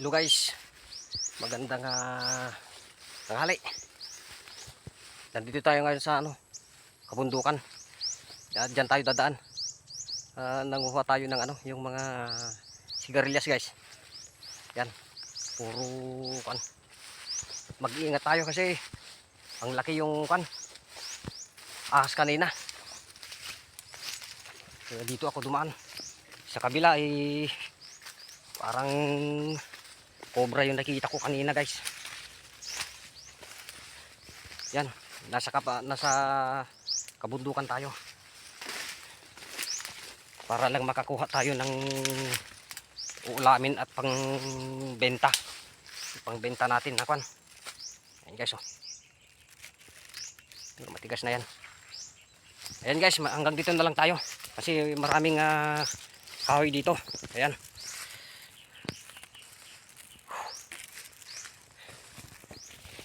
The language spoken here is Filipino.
Hello guys, magandang uh, tanghali. Nandito tayo ngayon sa ano, kabundukan. Yan, Diyan tayo dadaan. Ah, nanguha tayo ng ano, yung mga sigarilyas guys. Yan, puro kan. Mag-iingat tayo kasi ang laki yung kan. Ahas kanina. Kaya dito ako dumaan. Sa kabila ay parang cobra yung nakikita ko kanina guys. Yan, nasa kapa, nasa kabundukan tayo. Para lang makakuha tayo ng ulamin at pangbenta. Pangbenta natin na kwan. Ayan guys oh. Pero matigas na yan. Ayan guys, hanggang dito na lang tayo. Kasi maraming ah, kahoy dito. Ayan.